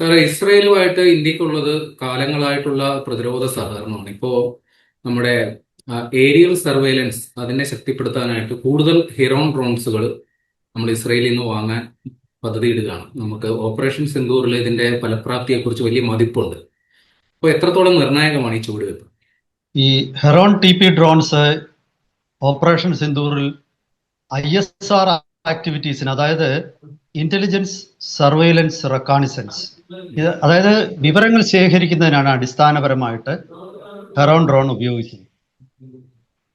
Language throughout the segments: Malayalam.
സാറേ ഇസ്രയേലുമായിട്ട് ഇന്ത്യക്കുള്ളത് കാലങ്ങളായിട്ടുള്ള പ്രതിരോധ സഹകരണമാണ്. ഇപ്പോ നമ്മുടെ ഏരിയൽ സർവൈലൻസ് അതിനെ ശക്തിപ്പെടുത്താനായിട്ട് കൂടുതൽ ഹിറോൺ ഡ്രോൺസുകൾ നമ്മൾ ഇസ്രയേലിൽ നിന്ന് വാങ്ങാൻ പദ്ധതി പദ്ധതിയിടുകയാണ്. നമുക്ക് ഓപ്പറേഷൻ സിന്ദൂറിൽ ഇതിന്റെ ഫലപ്രാപ്തിയെക്കുറിച്ച് വലിയ മതിപ്പുണ്ട്. അപ്പോൾ എത്രത്തോളം നിർണായകമാണ് ഈ ചുവടുവെപ്പ് ഈ Heron T P drones operation സിന്ദൂറിൽ I S R ആക്ടിവിറ്റീസിന് അതായത് ഇന്റലിജൻസ് സർവൈലൻസ് റെക്കോണിസൻസ് ഇത് അതായത് വിവരങ്ങൾ ശേഖരിക്കുന്നതിനാണ് അടിസ്ഥാനപരമായിട്ട് ഹെറോൺ ഡ്രോൺ ഉപയോഗിച്ചത്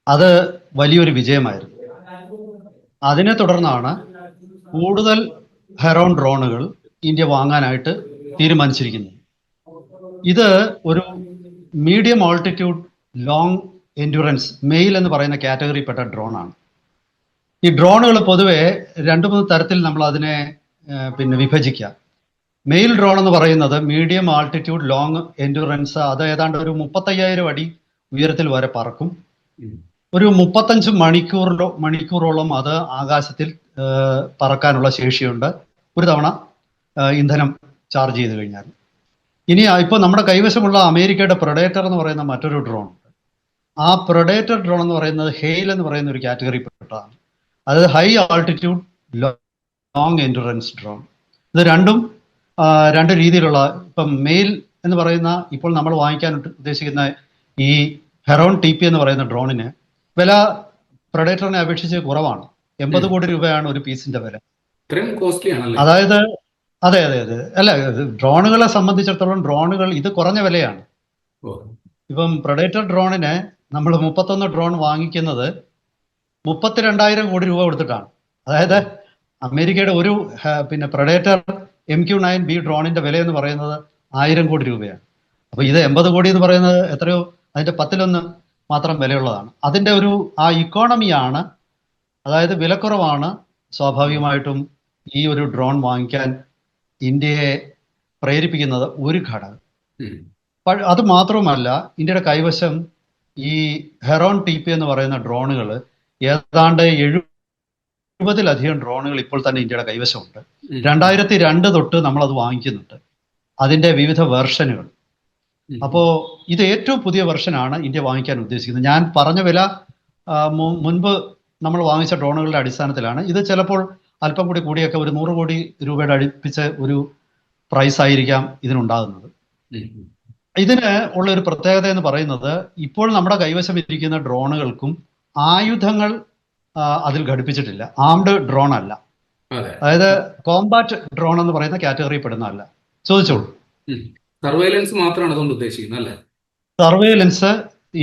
അത് വലിയൊരു വിജയമായിരുന്നു. അതിനെ തുടർന്നാണ് കൂടുതൽ ഹെറോൺ ഡ്രോണുകൾ ഇന്ത്യ വാങ്ങാനായിട്ട് തീരുമാനിച്ചിരിക്കുന്നത്. ഇത് ഒരു medium altitude long endurance male എന്ന് പറയുന്ന കാറ്റഗറിപ്പെട്ട ഡ്രോണാണ് ഈ ഡ്രോണുകൾ പൊതുവെ രണ്ട് മൂന്ന് തരത്തിൽ നമ്മൾ അതിനെ പിന്നെ വിഭജിക്കാം മെയിൽ ഡ്രോൺ എന്ന് പറയുന്നത് മീഡിയം ആൾട്ടിറ്റ്യൂഡ് ലോങ് എൻഡുറൻസ് അത് ഏതാണ്ട് ഒരു മുപ്പത്തയ്യായിരം അടി ഉയരത്തിൽ വരെ പറക്കും. ഒരു മുപ്പത്തഞ്ച് മണിക്കൂറിലോ മണിക്കൂറോളം അത് ആകാശത്തിൽ പറക്കാനുള്ള ശേഷിയുണ്ട്. ഒരു തവണ ഇന്ധനം ചാർജ് ചെയ്ത് കഴിഞ്ഞാൽ. ഇനി ഇപ്പോൾ നമ്മുടെ കൈവശമുള്ള അമേരിക്കയുടെ പ്രൊഡേറ്റർ എന്ന് പറയുന്ന മറ്റൊരു ഡ്രോൺ ഉണ്ട്. ആ പ്രൊഡേറ്റർ ഡ്രോൺ എന്ന് പറയുന്നത് ഹെയിൽ എന്ന് പറയുന്ന ഒരു കാറ്റഗറി പെട്ടതാണ്. അതായത് high altitude long endurance drone. ഇത് രണ്ടും രണ്ട് രീതിയിലുള്ള ഇപ്പം മെയിൽ എന്ന് പറയുന്ന ഇപ്പോൾ നമ്മൾ വാങ്ങിക്കാൻ ഉദ്ദേശിക്കുന്ന ഈ ഹെറോൺ ടി പി എന്ന് പറയുന്ന ഡ്രോണിന് വില പ്രൊഡേറ്ററിനെ അപേക്ഷിച്ച് കുറവാണ്. എൺപത് കോടി രൂപയാണ് ഒരു പീസിന്റെ വില. അതായത് അതെ അതെ അതെ. അല്ല ഡ്രോണുകളെ സംബന്ധിച്ചിടത്തോളം ഡ്രോണുകൾ ഇത് കുറഞ്ഞ വിലയാണ്. ഇപ്പം പ്രൊഡേറ്റർ ഡ്രോണിന് നമ്മൾ മുപ്പത്തൊന്ന് ഡ്രോൺ വാങ്ങിക്കുന്നത് മുപ്പത്തിരണ്ടായിരം കോടി രൂപ കൊടുത്തിട്ടാണ്. അതായത് അമേരിക്കയുടെ ഒരു പിന്നെ Predator M Q nine B ഡ്രോണിന്റെ വില എന്ന് പറയുന്നത് ആയിരം കോടി രൂപയാണ്. അപ്പൊ ഇത് എൺപത് കോടി എന്ന് പറയുന്നത് എത്രയോ അതിന്റെ പത്തിലൊന്ന് മാത്രം വിലയുള്ളതാണ്. അതിന്റെ ഒരു ആ ഇക്കോണമിയാണ് അതായത് വിലക്കുറവാണ് സ്വാഭാവികമായിട്ടും ഈ ഒരു ഡ്രോൺ വാങ്ങിക്കാൻ ഇന്ത്യയെ പ്രേരിപ്പിക്കുന്നത് ഒരു ഘടകം. അത് മാത്രവുമല്ല ഇന്ത്യയുടെ കൈവശം ഈ ഹെറോൺ ടി പി എന്ന് പറയുന്ന ഡ്രോണുകൾ ഏതാണ്ട് എഴുപതിലധികം ഡ്രോണുകൾ ഇപ്പോൾ തന്നെ ഇന്ത്യയുടെ കൈവശമുണ്ട്. രണ്ടായിരത്തി രണ്ട് തൊട്ട് നമ്മൾ അത് വാങ്ങിക്കുന്നുണ്ട്. അതിന്റെ വിവിധ വെർഷനുകൾ. അപ്പോൾ അപ്പോ ഇത് ഏറ്റവും പുതിയ വെർഷനാണ് ഇന്ത്യ വാങ്ങിക്കാൻ ഉദ്ദേശിക്കുന്നത്. ഞാൻ പറഞ്ഞ വില മുൻപ് നമ്മൾ വാങ്ങിച്ച ഡ്രോണുകളുടെ അടിസ്ഥാനത്തിലാണ്. ഇത് ചിലപ്പോൾ അല്പം കൂടി കൂടിയൊക്കെ ഒരു നൂറ് കോടി രൂപയുടെ അടുപ്പിച്ച ഒരു പ്രൈസ് ആയിരിക്കാം ഇതിനുണ്ടാകുന്നത്. ഇതിന് ഉള്ള ഒരു പ്രത്യേകത എന്ന് പറയുന്നത് ഇപ്പോൾ നമ്മുടെ കൈവശം ഇരിക്കുന്ന ഡ്രോണുകൾക്കും ആയുധങ്ങൾ അതിൽ ഘടിപ്പിച്ചിട്ടില്ല. ആംഡ് ഡ്രോൺ അല്ല. അതായത് കോമ്പാറ്റ് ഡ്രോൺ എന്ന് പറയുന്ന കാറ്റഗറി പെടുന്നതല്ല ചോദിച്ചോളൂ. സർവൈലൻസ് മാത്രമാണ് അതുകൊണ്ട് ഉദ്ദേശിക്കുന്നത് അല്ലേ? സർവേലൻസ്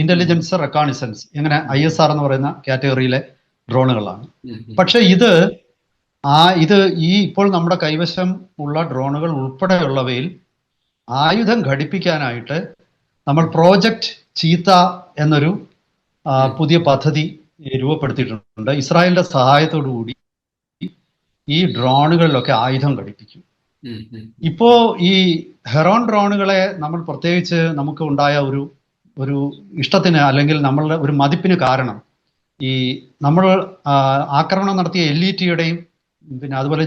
ഇന്റലിജൻസ് റെക്കോണിസൻസ് ഇങ്ങനെ ഐ എസ് ആർ എന്ന് പറയുന്ന കാറ്റഗറിയിലെ ഡ്രോണുകളാണ്. പക്ഷെ ഇത് ആ ഇത് ഈ ഇപ്പോൾ നമ്മുടെ കൈവശം ഉള്ള ഡ്രോണുകൾ ഉൾപ്പെടെയുള്ളവയിൽ ആയുധം ഘടിപ്പിക്കാനായിട്ട് നമ്മൾ പ്രോജക്റ്റ് ചീത്ത എന്നൊരു പുതിയ പദ്ധതി രൂപപ്പെടുത്തിയിട്ടുണ്ട്. ഇസ്രായേലിന്റെ സഹായത്തോടു കൂടി ഈ ഡ്രോണുകളിലൊക്കെ ആയുധം ഘടിപ്പിക്കും. ഇപ്പോ ഈ ഹെറോൺ ഡ്രോണുകളെ നമ്മൾ പ്രത്യേകിച്ച് നമുക്ക് ഉണ്ടായ ഒരു ഒരു ഇഷ്ടത്തിന് അല്ലെങ്കിൽ നമ്മളുടെ ഒരു മതിപ്പിന് കാരണം ഈ നമ്മൾ ആക്രമണം നടത്തിയ എൽ ഇ ടിയുടെയും പിന്നെ അതുപോലെ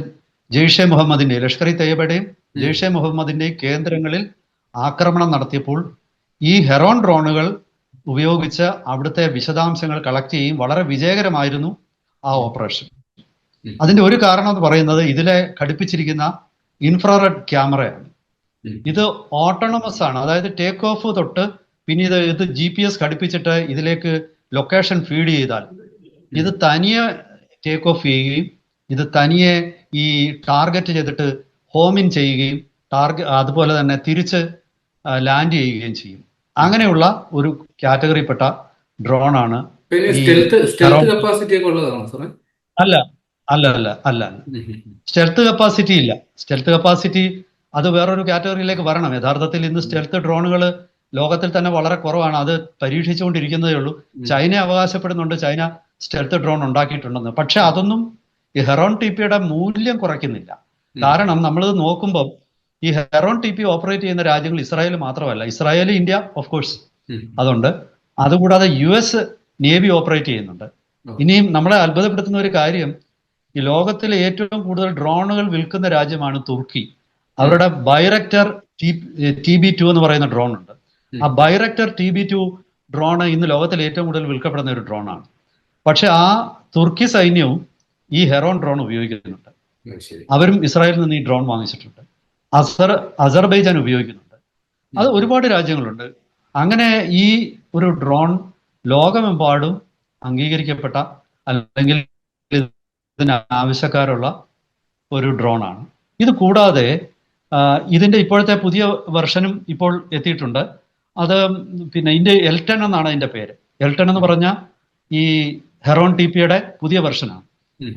ജെയ്ഷെ മുഹമ്മദിന്റെയും ലഷ്കർ ഇ തയ്യബയുടെയും ജെയ്ഷെ മുഹമ്മദിന്റെയും കേന്ദ്രങ്ങളിൽ ആക്രമണം നടത്തിയപ്പോൾ ഈ ഹെറോൺ ഡ്രോണുകൾ ഉപയോഗിച്ച് അവിടുത്തെ വിശദാംശങ്ങൾ കളക്ട് ചെയ്യും വളരെ വിജയകരമായിരുന്നു ആ ഓപ്പറേഷൻ. അതിന്റെ ഒരു കാരണം എന്ന് പറയുന്നത് ഇതിലെ ഘടിപ്പിച്ചിരിക്കുന്ന ഇൻഫ്രാറെഡ് ക്യാമറയാണ് ഇത് ഓട്ടോണമസ് ആണ്. അതായത് ടേക്ക് ഓഫ് തൊട്ട് പിന്നെ ഇത് ഇത് ജി പി എസ് ഘടിപ്പിച്ചിട്ട് ഇതിലേക്ക് ലൊക്കേഷൻ ഫീഡ് ചെയ്താൽ ഇത് തനിയെ ടേക്ക് ഓഫ് ചെയ്യുകയും ഇത് തനിയെ ഈ ടാർഗറ്റ് ചെയ്തിട്ട് ഹോമിൻ ചെയ്യുകയും ടാർഗ അതുപോലെ തന്നെ തിരിച്ച് ലാൻഡ് ചെയ്യുകയും ചെയ്യും. അങ്ങനെയുള്ള ഒരു കാറ്റഗറിപ്പെട്ട ഡ്രോൺ ആണ് അല്ല അല്ല അല്ല അല്ല. സ്റ്റെൽത്ത് കപ്പാസിറ്റി ഇല്ല. സ്റ്റെൽത്ത് കപ്പാസിറ്റി അത് വേറൊരു കാറ്റഗറിയിലേക്ക് വരണം. യഥാർത്ഥത്തിൽ ഇന്ന് സ്റ്റെൽത്ത് ഡ്രോണുകൾ ലോകത്തിൽ തന്നെ വളരെ കുറവാണ്. അത് പരീക്ഷിച്ചുകൊണ്ടിരിക്കുന്നതേ ഉള്ളൂ. ചൈന അവകാശപ്പെടുന്നുണ്ട്. ചൈന സ്റ്റെൽത്ത് ഡ്രോൺ ഉണ്ടാക്കിയിട്ടുണ്ടെന്ന്. പക്ഷെ അതൊന്നും ഈ ഹെറോൺ ടി പിയുടെ മൂല്യം കുറയ്ക്കുന്നില്ല. കാരണം നമ്മൾ നോക്കുമ്പോൾ ഈ ഹെറോൺ ടി പി ഓപ്പറേറ്റ് ചെയ്യുന്ന രാജ്യങ്ങൾ ഇസ്രായേൽ മാത്രമല്ല. ഇസ്രായേൽ ഇന്ത്യ ഓഫ് കോഴ്സ് അതുണ്ട്. അതുകൂടാതെ യു എസ് നേവി ഓപ്പറേറ്റ് ചെയ്യുന്നുണ്ട്. ഇനിയും നമ്മളെ അത്ഭുതപ്പെടുത്തുന്ന ഒരു കാര്യം ഈ ലോകത്തിലെ ഏറ്റവും കൂടുതൽ ഡ്രോണുകൾ വിൽക്കുന്ന രാജ്യമാണ് തുർക്കി. അവരുടെ ബൈറക്ടർ ടി ബി ടു എന്ന് പറയുന്ന ഡ്രോൺ ഉണ്ട് ആ Bayraktar T B two drone ഇന്ന് ലോകത്തിൽ ഏറ്റവും കൂടുതൽ വിൽക്കപ്പെടുന്ന ഒരു ഡ്രോണാണ്. പക്ഷെ ആ തുർക്കി സൈന്യവും ഈ ഹെറോൺ ഡ്രോൺ ഉപയോഗിക്കുന്നുണ്ട്. അവരും ഇസ്രായേലിൽ നിന്ന് ഈ ഡ്രോൺ വാങ്ങിച്ചിട്ടുണ്ട്. അസർ അസർബൈജാൻ ഉപയോഗിക്കുന്നുണ്ട്. അത് ഒരുപാട് രാജ്യങ്ങളുണ്ട്. അങ്ങനെ ഈ ഒരു ഡ്രോൺ ലോകമെമ്പാടും അംഗീകരിക്കപ്പെട്ട അല്ലെങ്കിൽ ഇതിന് ആവശ്യക്കാരുള്ള ഒരു ഡ്രോണാണ്. ഇത് കൂടാതെ ഇതിന്റെ ഇതിന്റെ ഇപ്പോഴത്തെ പുതിയ വെർഷനും ഇപ്പോൾ എത്തിയിട്ടുണ്ട്. അത് പിന്നെ ഇന്ത്യ എൽട്ടൺ എന്നാണ് അതിന്റെ പേര്. എൽട്ടൺ എന്ന് പറഞ്ഞാൽ ഈ ഹെറോൺ ടി പിയുടെ പുതിയ വെർഷനാണ്.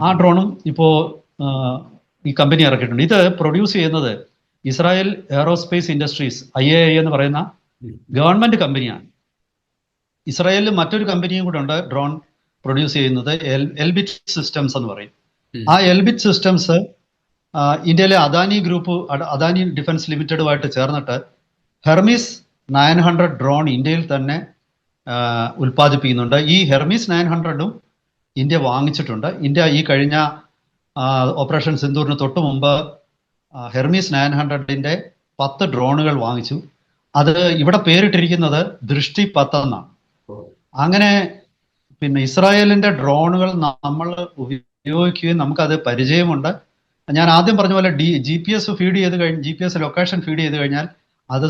ആ ഡ്രോണും ഇപ്പോൾ ഈ കമ്പനി ഇറക്കിയിട്ടുണ്ട്. ഇത് പ്രൊഡ്യൂസ് ചെയ്യുന്നത് Israel Aerospace Industries I A I എന്ന് പറയുന്ന ഗവൺമെന്റ് കമ്പനിയാണ്. ഇസ്രായേലിൽ മറ്റൊരു കമ്പനിയും കൂടെ ഉണ്ട് ഡ്രോൺ പ്രൊഡ്യൂസ് ചെയ്യുന്നത് എൽ- എൽബിറ്റ് സിസ്റ്റംസ് എന്ന് പറയും. ആ എൽബിറ്റ് സിസ്റ്റംസ് ഇന്ത്യയിലെ അദാനി ഗ്രൂപ്പ് അദാനി ഡിഫൻസ് ലിമിറ്റഡുമായിട്ട് ചേർന്നിട്ട് ഹെർമിസ് നയൻ ഹൺഡ്രഡ് ഡ്രോൺ ഇന്ത്യയിൽ തന്നെ ഉൽപ്പാദിപ്പിക്കുന്നുണ്ട്. ഈ ഹെർമിസ് നയൻ ഹൺഡ്രഡും ഇന്ത്യ വാങ്ങിച്ചിട്ടുണ്ട്. ഇന്ത്യ ഈ കഴിഞ്ഞ ഓപ്പറേഷൻ സിന്ദൂറിന് തൊട്ട് മുമ്പ് ഹെർമിസ് ഹെർമീസ് നയൻ ഹൺഡ്രഡിന്റെ പത്ത് ഡ്രോണുകൾ വാങ്ങിച്ചു. അത് ഇവിടെ പേരിട്ടിരിക്കുന്നത് ദൃഷ്ടി പത്ത് എന്നാണ് അങ്ങനെ പിന്നെ ഇസ്രായേലിന്റെ ഡ്രോണുകൾ നമ്മൾ ഉപയോഗിക്കുകയും നമുക്കത് പരിചയമുണ്ട്. ഞാൻ ആദ്യം പറഞ്ഞ പോലെ D G P S feed ചെയ്ത് കഴിഞ്ഞ് G P S location feed ചെയ്ത് കഴിഞ്ഞാൽ അത്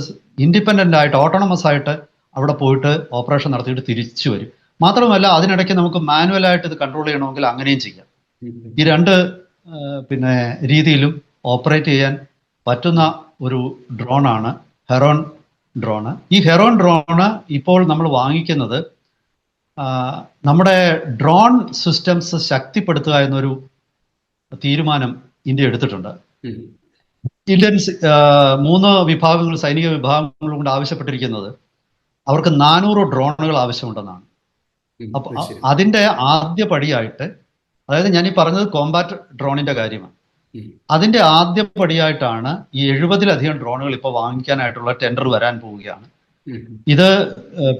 ഇൻഡിപെൻഡന്റ് ആയിട്ട് ഓട്ടോണമസ് ആയിട്ട് അവിടെ പോയിട്ട് ഓപ്പറേഷൻ നടത്തിയിട്ട് തിരിച്ചു വരും. മാത്രമല്ല അതിനിടയ്ക്ക് നമുക്ക് മാനുവലായിട്ട് ഇത് കൺട്രോൾ ചെയ്യണമെങ്കിൽ അങ്ങനെയും ചെയ്യാം. ഈ രണ്ട് പിന്നെ രീതിയിലും ഓപ്പറേറ്റ് ചെയ്യാൻ പറ്റുന്ന ഒരു ഡ്രോണാണ് ഹെറോൺ ഡ്രോണ് ഈ ഹെറോൺ ഡ്രോണ് ഇപ്പോൾ നമ്മൾ വാങ്ങിക്കുന്നത് നമ്മുടെ ഡ്രോൺ സിസ്റ്റംസ് ശക്തിപ്പെടുത്തുക എന്നൊരു തീരുമാനം ഇന്ത്യ എടുത്തിട്ടുണ്ട്. ഇന്ത്യൻ മൂന്ന് വിഭാഗങ്ങൾ സൈനിക വിഭാഗങ്ങൾ കൊണ്ട് ആവശ്യപ്പെട്ടിരിക്കുന്നത് അവർക്ക് നാനൂറ് ഡ്രോണുകൾ ആവശ്യമുണ്ടെന്നാണ്. അപ്പൊ അതിന്റെ ആദ്യ പടിയായിട്ട് അതായത് ഞാൻ ഈ പറഞ്ഞത് കോമ്പാറ്റ് ഡ്രോണിന്റെ കാര്യമാണ്. അതിന്റെ ആദ്യ പടിയായിട്ടാണ് ഈ എഴുപതിലധികം ഡ്രോണുകൾ ഇപ്പോൾ വാങ്ങിക്കാനായിട്ടുള്ള ടെൻഡർ വരാൻ പോവുകയാണ്. ഇത്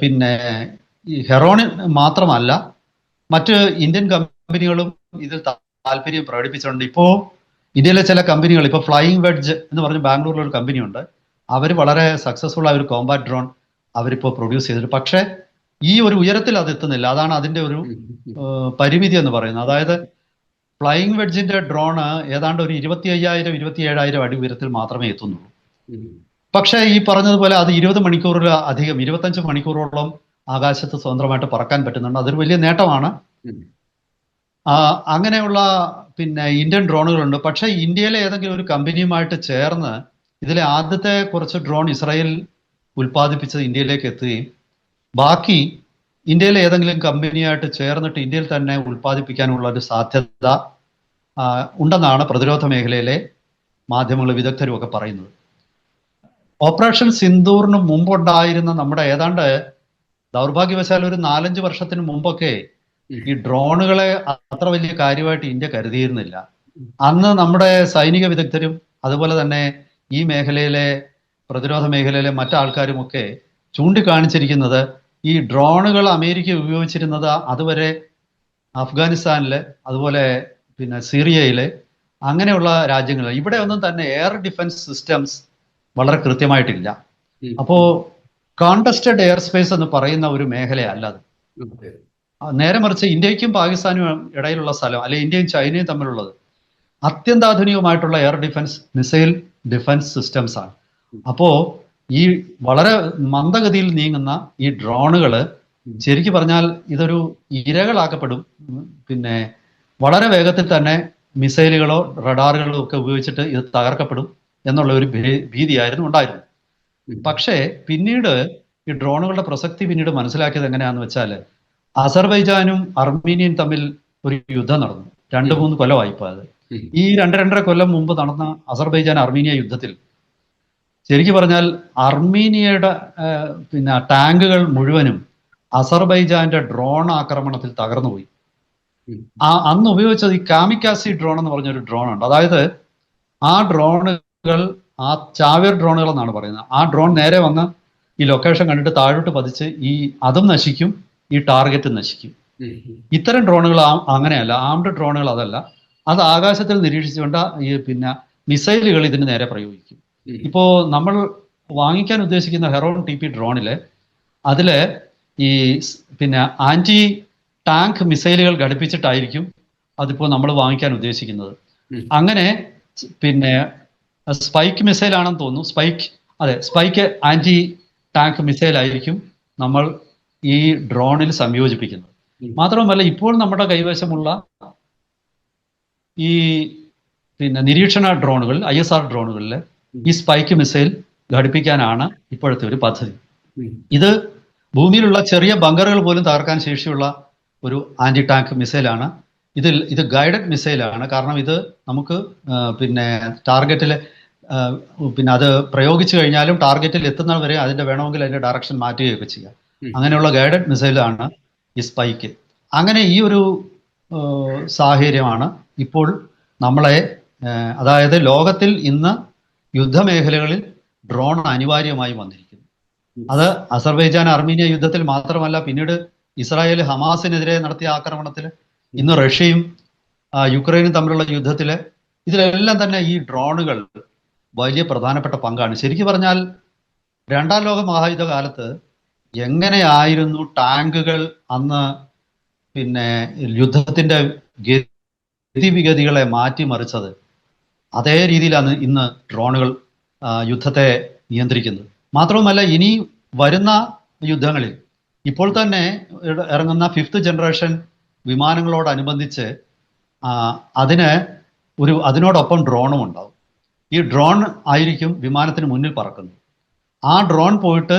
പിന്നെ ഈ ഹെറോണിൻ മാത്രമല്ല മറ്റ് ഇന്ത്യൻ കമ്പനികളും ഇതിൽ താല്പര്യം പ്രകടിപ്പിച്ചിട്ടുണ്ട്. ഇപ്പോ ഇന്ത്യയിലെ ചില കമ്പനികൾ ഇപ്പോൾ ഫ്ലൈയിങ് വെഡ്ജ് എന്ന് പറഞ്ഞ ബാംഗ്ലൂരിൽ ഒരു കമ്പനിയുണ്ട്. അവർ വളരെ സക്സസ്ഫുൾ ആയ ഒരു കോമ്പാറ്റ് ഡ്രോൺ അവരിപ്പോൾ പ്രൊഡ്യൂസ് ചെയ്തിട്ടുണ്ട്. പക്ഷേ ഈ ഒരു ഉയരത്തിൽ അത് എത്തുന്നില്ല. അതാണ് അതിന്റെ ഒരു പരിമിതി എന്ന് പറയുന്നത്. അതായത് ഫ്ലൈയിങ് വെഡ്ജിന്റെ ഡ്രോണ് ഏതാണ്ട് ഒരു ഇരുപത്തി അയ്യായിരം ഇരുപത്തി ഏഴായിരം അടി ഉയരത്തിൽ മാത്രമേ എത്തുന്നുള്ളൂ. പക്ഷേ ഈ പറഞ്ഞതുപോലെ അത് ഇരുപത് മണിക്കൂറിൽ അധികം ഇരുപത്തഞ്ച് മണിക്കൂറോളം ആകാശത്ത് സ്വതന്ത്രമായിട്ട് പറക്കാൻ പറ്റുന്നുണ്ട്. അതൊരു വലിയ നേട്ടമാണ്. ആ, അങ്ങനെയുള്ള പിന്നെ ഇന്ത്യൻ ഡ്രോണുകളുണ്ട്. പക്ഷേ ഇന്ത്യയിലെ ഏതെങ്കിലും ഒരു കമ്പനിയുമായിട്ട് ചേർന്ന് ഇതിലെ ആദ്യത്തെ കുറച്ച് ഡ്രോൺ ഇസ്രായേൽ ഉൽപ്പാദിപ്പിച്ചത് ഇന്ത്യയിലേക്ക് എത്തുകയും ബാക്കി ഇന്ത്യയിലെ ഏതെങ്കിലും കമ്പനിയായിട്ട് ചേർന്നിട്ട് ഇന്ത്യയിൽ തന്നെ ഉൽപ്പാദിപ്പിക്കാനുള്ള ഒരു സാധ്യത ഉണ്ടെന്നാണ് പ്രതിരോധ മേഖലയിലെ മാധ്യമങ്ങൾ വിദഗ്ധരും ഒക്കെ പറയുന്നത്. ഓപ്പറേഷൻ സിന്ദൂറിന് മുമ്പുണ്ടായിരുന്ന നമ്മുടെ ഏതാണ്ട് ദൗർഭാഗ്യവശാൽ ഒരു നാലഞ്ച് വർഷത്തിന് മുമ്പൊക്കെ ഈ ഡ്രോണുകളെ അത്ര വലിയ കാര്യമായിട്ട് ഇന്ത്യ കരുതിയിരുന്നില്ല. അന്ന് നമ്മുടെ സൈനിക വിദഗ്ധരും അതുപോലെ തന്നെ ഈ മേഖലയിലെ പ്രതിരോധ മേഖലയിലെ മറ്റാൾക്കാരുമൊക്കെ ചൂണ്ടിക്കാണിച്ചിരിക്കുന്നത് ഈ ഡ്രോണുകൾ അമേരിക്ക ഉപയോഗിച്ചിരുന്നത് അതുവരെ അഫ്ഗാനിസ്ഥാനിൽ അതുപോലെ പിന്നെ സിറിയയിൽ അങ്ങനെയുള്ള രാജ്യങ്ങളിൽ ഇവിടെ ഒന്നും തന്നെ എയർ ഡിഫൻസ് സിസ്റ്റംസ് വളരെ കൃത്യമായിട്ടില്ല. അപ്പോ കോണ്ടസ്റ്റഡ് എയർ സ്പേസ് എന്ന് പറയുന്ന ഒരു മേഖലയല്ല അത്. നേരെ മറിച്ച് ഇന്ത്യക്കും പാകിസ്ഥാനും ഇടയിലുള്ള സ്ഥലം അല്ലെ ഇന്ത്യയും ചൈനയും തമ്മിലുള്ളത് അത്യന്താധുനികമായിട്ടുള്ള air defence missile defence systems ആണ്. അപ്പോ ഈ വളരെ മന്ദഗതിയിൽ നീങ്ങുന്ന ഈ ഡ്രോണുകൾ ശരിക്കു പറഞ്ഞാൽ ഇതൊരു ഇരകളാക്കപ്പെടും. പിന്നെ വളരെ വേഗത്തിൽ തന്നെ മിസൈലുകളോ റഡാറുകളോ ഒക്കെ ഉപയോഗിച്ചിട്ട് ഇത് തകർക്കപ്പെടും എന്നുള്ള ഒരു ഭീതിയായിരുന്നു ഉണ്ടായിരുന്നത്. പക്ഷേ പിന്നീട് ഈ ഡ്രോണുകളുടെ പ്രസക്തി പിന്നീട് മനസ്സിലാക്കിയത് എങ്ങനെയാന്ന് വെച്ചാൽ അസർബൈജാനും അർമീനിയയും തമ്മിൽ ഒരു യുദ്ധം നടന്നു. രണ്ട് മൂന്ന് കൊല്ലമായി ഇപ്പൊ അത് ഈ രണ്ട് രണ്ടര കൊല്ലം മുമ്പ് നടന്ന അസർബൈജാൻ അർമീനിയ യുദ്ധത്തിൽ ശരിക്കു പറഞ്ഞാൽ അർമീനിയയുടെ പിന്നെ ടാങ്കുകൾ മുഴുവനും അസർബൈജാന്റെ ഡ്രോൺ ആക്രമണത്തിൽ തകർന്നുപോയി. ആ അന്ന് ഉപയോഗിച്ചത് ഈ കാമിക്കാസി ഡ്രോൺ എന്ന് പറഞ്ഞൊരു ഡ്രോൺ ഉണ്ട് അതായത് ആ ഡ്രോണുകൾ ആ ചാവേർ ഡ്രോണുകൾ എന്നാണ് പറയുന്നത്. ആ ഡ്രോൺ നേരെ വന്ന് ഈ ലൊക്കേഷൻ കണ്ടിട്ട് താഴോട്ട് പതിച്ച് ഈ അതും നശിക്കും ഈ ടാർഗറ്റ് നശിക്കും. ഇത്തരം ഡ്രോണുകൾ ആ- അങ്ങനെയല്ല. ആംഡ് ഡ്രോണുകൾ അതല്ല. അത് ആകാശത്തിൽ നിരീക്ഷിച്ചുകൊണ്ട് ഈ പിന്നെ മിസൈലുകൾ ഇതിന് നേരെ പ്രയോഗിക്കും. ഇപ്പോ നമ്മൾ വാങ്ങിക്കാൻ ഉദ്ദേശിക്കുന്ന ഹെറോൺ ടി പി ഡ്രോണിൽ അതിൽ ഈ പിന്നെ ആന്റി ടാങ്ക് മിസൈലുകൾ ഘടിപ്പിച്ചിട്ടായിരിക്കും അതിപ്പോ നമ്മൾ വാങ്ങിക്കാൻ ഉദ്ദേശിക്കുന്നത്. അങ്ങനെ പിന്നെ സ്പൈക്ക് മിസൈൽ ആണെന്ന് തോന്നുന്നു. സ്പൈക്ക് അതെ സ്പൈക്ക് ആന്റി ടാങ്ക് മിസൈൽ ആയിരിക്കും നമ്മൾ ഈ ഡ്രോണിൽ സംയോജിപ്പിക്കുന്നത്. മാത്രവുമല്ല മാത്രമല്ല ഇപ്പോൾ നമ്മുടെ കൈവശമുള്ള ഈ പിന്നെ നിരീക്ഷണ ഡ്രോണുകൾ ഐ എസ് ആർ ഡ്രോണുകളിൽ ഈ സ്പൈക്ക് മിസൈൽ ഘടിപ്പിക്കാനാണ് ഇപ്പോഴത്തെ ഒരു പദ്ധതി. ഇത് ഭൂമിയിലുള്ള ചെറിയ ബങ്കറുകൾ പോലും തകർക്കാൻ ശേഷിയുള്ള ഒരു ആന്റി ടാങ്ക് മിസൈലാണ് ഇതിൽ ഇത് ഗൈഡഡ് മിസൈലാണ് കാരണം ഇത് നമുക്ക് പിന്നെ ടാർഗറ്റിൽ പിന്നെ അത് പ്രയോഗിച്ചു കഴിഞ്ഞാലും ടാർഗറ്റിൽ എത്തുന്നത് വരെ അതിന്റെ വേണമെങ്കിൽ അതിന്റെ ഡയറക്ഷൻ മാറ്റുകയൊക്കെ ചെയ്യാം. അങ്ങനെയുള്ള ഗൈഡഡ് മിസൈലാണ് ഈ സ്പൈക്ക്. അങ്ങനെ ഈ ഒരു സാഹചര്യമാണ് ഇപ്പോൾ നമ്മളെ അതായത് ലോകത്തിൽ ഇന്ന് യുദ്ധമേഖലകളിൽ ഡ്രോൺ അനിവാര്യമായി വന്നിരിക്കുന്നു. അത് അസർബൈജാൻ അർമീനിയ യുദ്ധത്തിൽ മാത്രമല്ല പിന്നീട് ഇസ്രായേൽ ഹമാസിനെതിരെ നടത്തിയ ആക്രമണത്തിൽ ഇന്ന് റഷ്യയും യുക്രൈനും തമ്മിലുള്ള യുദ്ധത്തിൽ ഇതിലെല്ലാം തന്നെ ഈ ഡ്രോണുകൾ വലിയ പ്രധാനപ്പെട്ട പങ്കാണ്. ശരിക്കും പറഞ്ഞാൽ രണ്ടാം ലോക മഹായുദ്ധ കാലത്ത് എങ്ങനെയായിരുന്നു ടാങ്കുകൾ അന്ന് പിന്നെ യുദ്ധത്തിന്റെ ഗതിവിഗതികളെ മാറ്റിമറിച്ചത്? അതേ രീതിയിലാണ് ഇന്ന് ഡ്രോണുകൾ യുദ്ധത്തെ നിയന്ത്രിക്കുന്നത്. മാത്രവുമല്ല ഇനി വരുന്ന യുദ്ധങ്ങളിൽ ഇപ്പോൾ തന്നെ ഇറങ്ങുന്ന ഫിഫ്ത്ത് ജനറേഷൻ വിമാനങ്ങളോടനുബന്ധിച്ച് അതിന് ഒരു അതിനോടൊപ്പം ഡ്രോണും ഉണ്ടാവും. ഈ ഡ്രോൺ ആയിരിക്കും വിമാനത്തിന് മുന്നിൽ പറക്കുന്നത്. ആ ഡ്രോൺ പോയിട്ട്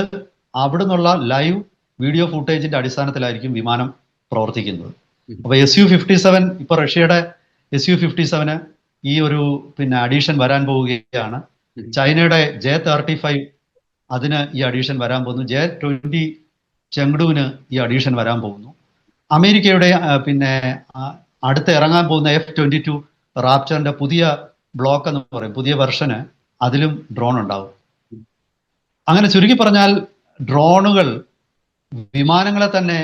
അവിടെ നിന്നുള്ള ലൈവ് വീഡിയോ ഫുട്ടേജിന്റെ അടിസ്ഥാനത്തിലായിരിക്കും വിമാനം പ്രവർത്തിക്കുന്നത്. അപ്പൊ എസ് യു ഫിഫ്റ്റി സെവൻ ഇപ്പൊ റഷ്യയുടെ എസ് യു ഫിഫ്റ്റി സെവന് ഈ ഒരു പിന്നെ അഡീഷൻ വരാൻ പോവുകയാണ്. ചൈനയുടെ ജെ തേർട്ടി ഫൈവ് അതിന് ഈ അഡീഷൻ വരാൻ പോകുന്നു. ജെ ട്വന്റി ചെങ്ഡുവിന് ഈ അഡീഷൻ വരാൻ പോകുന്നു. അമേരിക്കയുടെ പിന്നെ അടുത്ത് ഇറങ്ങാൻ പോകുന്ന എഫ് ട്വന്റി ടു റാപ്ചറിന്റെ പുതിയ ബ്ലോക്ക് എന്ന് പറയും. പുതിയ വെർഷന് അതിലും ഡ്രോൺ ഉണ്ടാവും. അങ്ങനെ ചുരുക്കി പറഞ്ഞാൽ ഡ്രോണുകൾ വിമാനങ്ങളെ തന്നെ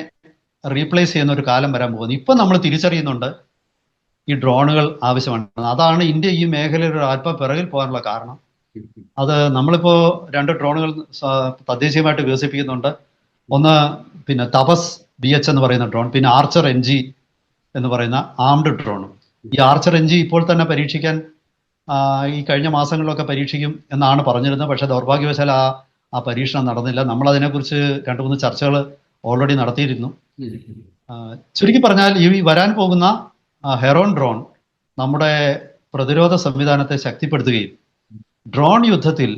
റീപ്ലേസ് ചെയ്യുന്ന ഒരു കാലം വരാൻ പോകുന്നു. ഇപ്പൊ നമ്മൾ തിരിച്ചറിയുന്നുണ്ട് ഈ ഡ്രോണുകൾ ആവശ്യമാണ്. അതാണ് ഇന്ത്യ ഈ മേഖലയിൽ ഒരു അല്പം പിറകിൽ പോകാനുള്ള കാരണം. അത് നമ്മളിപ്പോ രണ്ട് ഡ്രോണുകൾ തദ്ദേശീയമായിട്ട് വികസിപ്പിക്കുന്നുണ്ട്. ഒന്ന് പിന്നെ തപസ് ബി എച്ച് എന്ന് പറയുന്ന ഡ്രോൺ പിന്നെ ആർച്ചർ എൻ ജി എന്ന് പറയുന്ന ആംഡ് ഡ്രോണും ഈ ആർച്ചർ എൻ ജി ഇപ്പോൾ തന്നെ പരീക്ഷിക്കാൻ ഈ കഴിഞ്ഞ മാസങ്ങളിലൊക്കെ പരീക്ഷിക്കും എന്നാണ് പറഞ്ഞിരുന്നത്. പക്ഷേ ദൗർഭാഗ്യവശാൽ ആ ആ പരീക്ഷണം നടന്നില്ല. നമ്മൾ അതിനെക്കുറിച്ച് രണ്ട് മൂന്ന് ചർച്ചകൾ ഓൾറെഡി നടത്തിയിരുന്നു. ചുരുക്കി പറഞ്ഞാൽ ഈ വരാൻ പോകുന്ന ഹെറോൺ ഡ്രോൺ നമ്മുടെ പ്രതിരോധ സംവിധാനത്തെ ശക്തിപ്പെടുത്തുകയും ഡ്രോൺ യുദ്ധത്തിൽ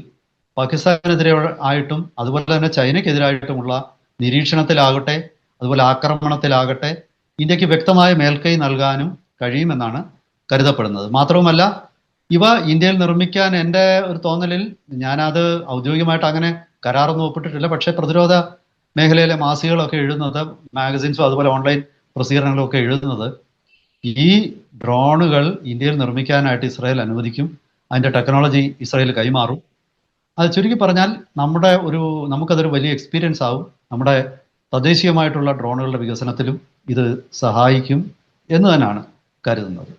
പാകിസ്ഥാനെതിരെ ആയിട്ടും അതുപോലെ തന്നെ ചൈനയ്ക്കെതിരായിട്ടുമുള്ള നിരീക്ഷണത്തിലാകട്ടെ അതുപോലെ ആക്രമണത്തിലാകട്ടെ ഇന്ത്യയ്ക്ക് വ്യക്തമായ മേൽക്കൈ നൽകാനും കഴിയുമെന്നാണ് കരുതപ്പെടുന്നത്. മാത്രവുമല്ല ഇവ ഇന്ത്യയിൽ നിർമ്മിക്കാൻ എന്റെ ഒരു തോന്നലിൽ ഞാനത് ഔദ്യോഗികമായിട്ട് അങ്ങനെ കരാറൊന്നും ഒപ്പിട്ടിട്ടില്ല. പക്ഷേ പ്രതിരോധ മേഖലയിലെ മാസികകളൊക്കെ എഴുതുന്നത് മാഗസിൻസും അതുപോലെ ഓൺലൈൻ പ്രസിദ്ധീകരണങ്ങളും ഒക്കെ എഴുതുന്നത് ഈ ഡ്രോണുകൾ ഇന്ത്യയിൽ നിർമ്മിക്കാനായിട്ട് ഇസ്രായേൽ അനുവദിക്കും. അതിന്റെ ടെക്നോളജി ഇസ്രായേൽ കൈമാറും. അത് ചുരുക്കി പറഞ്ഞാൽ നമ്മുടെ ഒരു നമുക്കതൊരു വലിയ എക്സ്പീരിയൻസ് ആവും. നമ്മുടെ തദ്ദേശീയമായിട്ടുള്ള ഡ്രോണുകളുടെ വികസനത്തിലും ഇത് സഹായിക്കും എന്ന് തന്നെയാണ് കരുതുന്നത്.